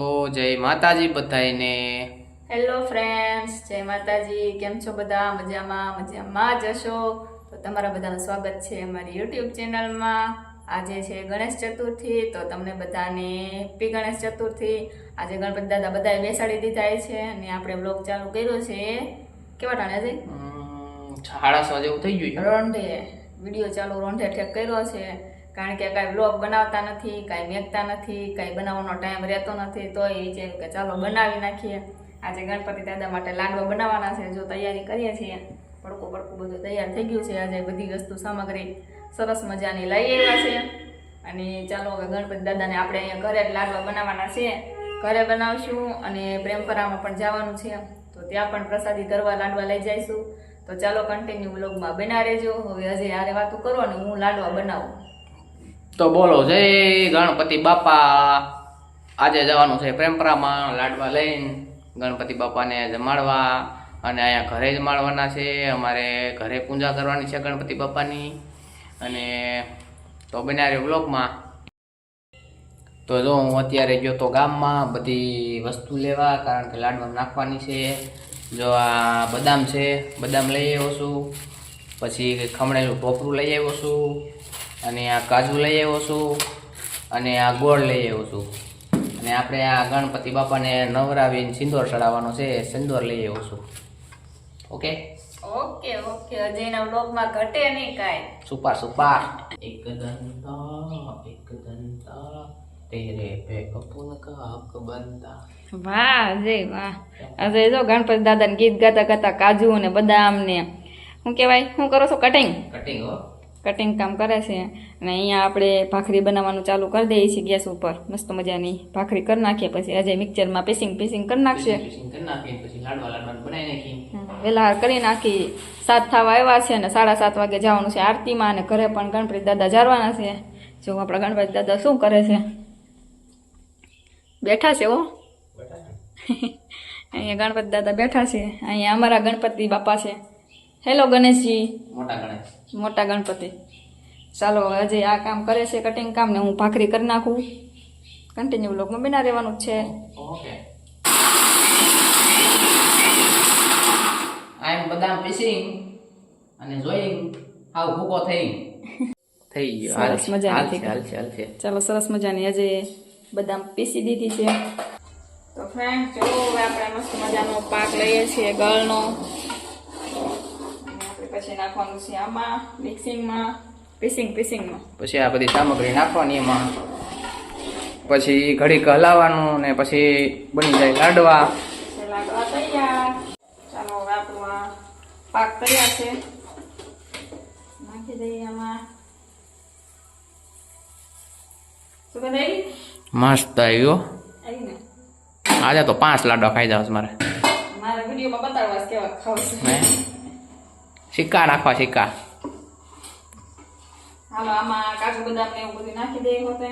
તો જય માતાજી બધાને હેલો ફ્રેન્ડ્સ જય માતાજી. કેમ છો બધા? મજામાં? મજામાં જ હશો? તો તમારા બધાનું સ્વાગત છે અમારી યુટ્યુબ ચેનલમાં આજે છે ગણેશ ચતુર્થી તો તમને બધાને હેપી ગણેશ ચતુર્થી. આજે ગણપતિ દાદા બધાએ બેસાડી દીધા છે અને આપણે બ્લોગ ચાલુ કર્યો છે. કેવા ટાણે છે? સાડા સો જેવું થઈ ગયું છે? રોંઢે. વીડિયો ચાલુ રોંઢે ઠેક કર્યો છે. કારણ કે કાંઈ બ્લોગ બનાવતા નથી, કાંઈ મેકતા નથી, કાંઈ બનાવવાનો ટાઈમ રહેતો નથી, તો એ છે કે ચાલો બનાવી નાખીએ. આજે ગણપતિ દાદા માટે લાડવા બનાવવાના છે, જો તૈયારી કરીએ છીએ. પડકું પડકું બધું તૈયાર થઈ ગયું છે, આજે બધી વસ્તુ સામગ્રી સરસ મજાની લઈ આવ્યા છે. અને ચાલો હવે ગણપતિ દાદાને આપણે અહીંયા ઘરે જ લાડવા બનાવવાના છે. ઘરે બનાવશું અને પ્રેમપરામાં પણ જવાનું છે. તો ત્યાં પણ પ્રસાદી ધરવા લાડવા લઈ જઈશું. તો ચાલો કન્ટિન્યુ બ્લોગમાં બના રહેજો. હવે હજી આરે વાતો કરો ને હું લાડવા બનાવું. તો બોલો, જય ગણપતિ બાપા. આજે જવાનું છે પ્રેમપરામાં, લાડવા લઈને ગણપતિ બાપાને જમાડવા અને અહીંયા ઘરે જ માળવાના છે. અમારે ઘરે પૂજા કરવાની છે ગણપતિ બાપાની. અને તો બનાવ્યો બ્લોગમાં તો જો હું અત્યારે ગયો તો ગામમાં, બધી વસ્તુ લેવા, કારણ કે લાડવા નાખવાની છે. જો આ બદામ છે, બદામ લઈ આવ્યો છું. પછી ખમણેલું ભોપરું લઈ આવ્યો છું. અને આ કાજુ લઈ આવ્યો છું અને આ ગોળ લઈ આવ્યો છું. અને આપણે આ ગણપતિ બાપાને નવરાવીને સિંદોર ચડાવવાનો છે સિંદોર લઈ આવ્યો છું. ઓકે? Okay okay. અજયના બ્લોગમાં ઘટે નહીં કાંઈ. Super super. એક દંતા એક દંતા તેરે પે કપૂન કા હક બનતા. વાહ અજય વાહ. અજય જો ગણપતિ દાદાને ગીત ગાતા ગાતા કાજુ ને બદામ ને શું કહેવાય? શું કરો છો? કટિંગ? કટિંગ હો. કટિંગ કામ કરે છે અને અહીંયા આપણે ભાખરી બનાવવાનું ચાલુ કરી દઈએ છીએ ગેસ ઉપર. મસ્ત મજાની ભાખરી કરી નાખીએ પછી અજય મિક્સરમાં પીસિંગ પીસિંગ કરી નાખશે. વેલા કરી નાખી. સાત થવા આવ્યા છે અને સાડા સાત વાગે જવાનું છે આરતીમાં અને ઘરે પણ ગણપતિ દાદા જારવાના છે. જો આપણા ગણપતિ દાદા શું કરે છે? બેઠા છે હો. અહીંયા ગણપતિ દાદા બેઠા છે. અહીંયા અમારા ગણપતિ બાપા છે. હેલો ગણેશજી મોટા ગણેશ. મોટા ગણપતિ. ચાલો હજી આ કામ કરે છે કટિંગ કામ ને હું ભાખરી કરી નાખું. કન્ટિન્યુ બ્લોગમાં બના રહેવાનું છે. ઓકે. આમ બદામ પીસીંગ અને જોઈંગ આવ ભૂકો થઈ. થઈ ગયો. સરસ મજાની હાલ છે હાલ છે ચાલો સરસ મજાની. આજે બદામ પીસી દીધી છે. તો ફ્રેન્ડ જો હવે આપણે મસ્ત મજાનો પાક લઈએ છીએ ગળનો. પછી નાખવાનું છે આમાં મિક્સિંગમાં પીસિંગ પીસિંગમાં પછી આ બધી સામગ્રી નાખવાની એમાં. પછી ઘડીક હલાવવાનું ને પછી બની જાય લાડવા. લાડવા તૈયાર. ચાલો હવે આપણું આ પાક તૈયાર છે. નાખી દઈએ આમાં. શું મસ્ત આવ્યો આજે તો પાંચ લાડવા ખાઈ જાવ મારે. મારા વિડીયોમાં બતાવવા કેવા ખાવશે હે? સિક્કા નાખવા સિક્કા. હાલો આમાં કાજુ બદામ ને એવું બધું નાખી દઈએ હોતે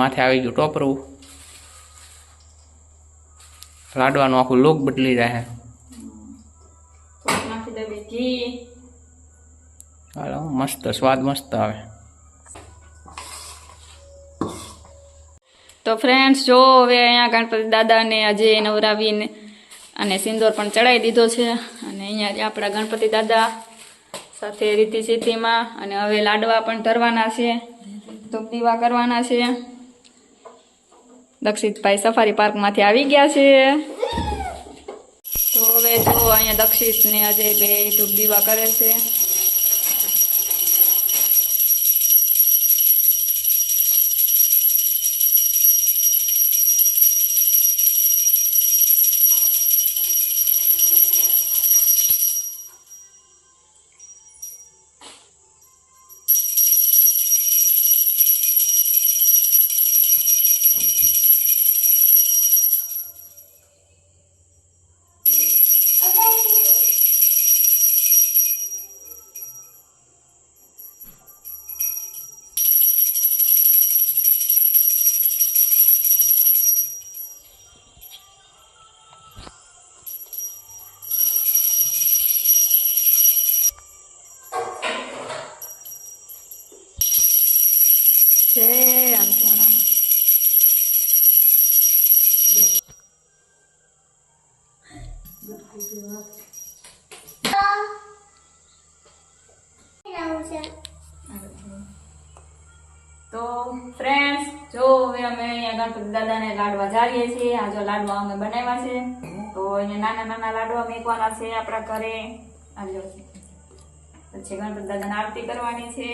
માથે આવી ગયું ટોપરું. લાડવાનું આખું લોક બદલી રહે. નાખી દેવી ઘી. હાલો મસ્ત સ્વાદ મસ્ત આવે. તો ફ્રેન્ડ્સ જો હવે અહીંયા ગણપતિ દાદાને આજે નવરાવીને અને સિંદોર પણ ચડાવી દીધો છે. અને અહીંયા આપણા ગણપતિ દાદા સાથે રીતિ સિદ્ધિમાં અને હવે લાડવા પણ ધરવાના છે. ધૂપ દીવા કરવાના છે. દક્ષિતભાઈ સફારી પાર્કમાંથી આવી ગયા છે. તો હવે જો અહીંયા દક્ષિત ને અજય બે ધૂપ દીવા કરે છે. અન્નપૂર્ણામાં તો ફ્રેન્ડ્સ જો હવે અમે અહીંયા ગણપતિ દાદાને લાડવા જાળીએ છીએ. આ જો લાડવા અમે બનાવ્યા છે. તો અહીંયા નાના નાના લાડવા મેકવાના છે આપણા ઘરે. આ જો. પછી ગણપતિ દાદાને આરતી કરવાની છે.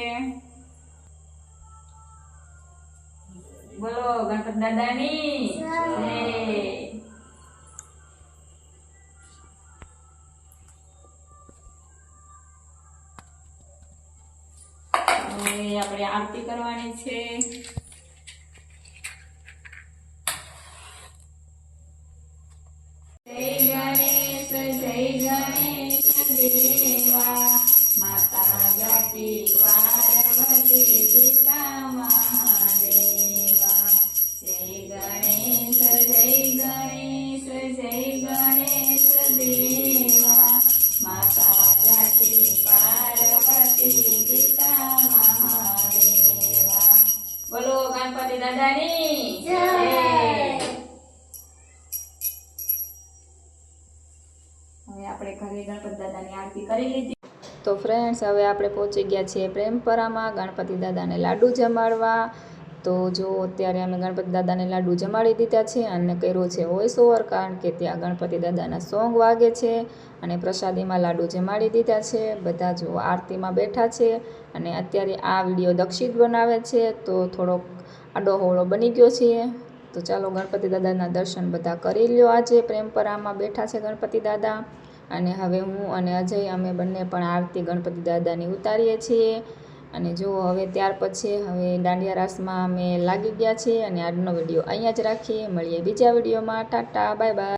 બોલો ગણપત દાદાની જય. ગણપતિ દાદાની હવે આપણે ઘરે ગણપતિ દાદાની આરતી કરી લીધી. તો ફ્રેન્ડ્સ હવે આપણે પહોંચી ગયા છીએ પ્રેમપરામાં ગણપતિ દાદાને લાડુ જમાડવા. તો જો અત્યારે અમે ગણપતિ દાદાને લાડુ જમાડી દીધા છે અને કર્યો છે વોઇસ ઓવર કારણ કે ત્યાં ગણપતિ દાદાના સોંગ વાગે છે અને પ્રસાદીમાં લાડુ જમાડી દીધા છે. બધા જો આરતીમાં બેઠા છે અને અત્યારે આ વીડિયો દક્ષિત બનાવે છે. તો થોડોક આડોહોળો બની ગયો છે તો ચાલો ગણપતિ દાદાના દર્શન બધા કરી લ્યો. આજે પ્રેમપરામાં બેઠા છે ગણપતિ દાદા. અને હવે હું અને અજય, અમે બંને પણ આરતી ગણપતિ દાદાની ઉતારીએ છીએ. અને જો હવે ત્યાર પછી હવે દાંડિયા રાસમાં અમે લાગી ગયા છીએ. અને આજનો વીડિયો અહીંયા જ રાખીએ. મળીએ બીજા વિડીયોમાં. Tata bye bye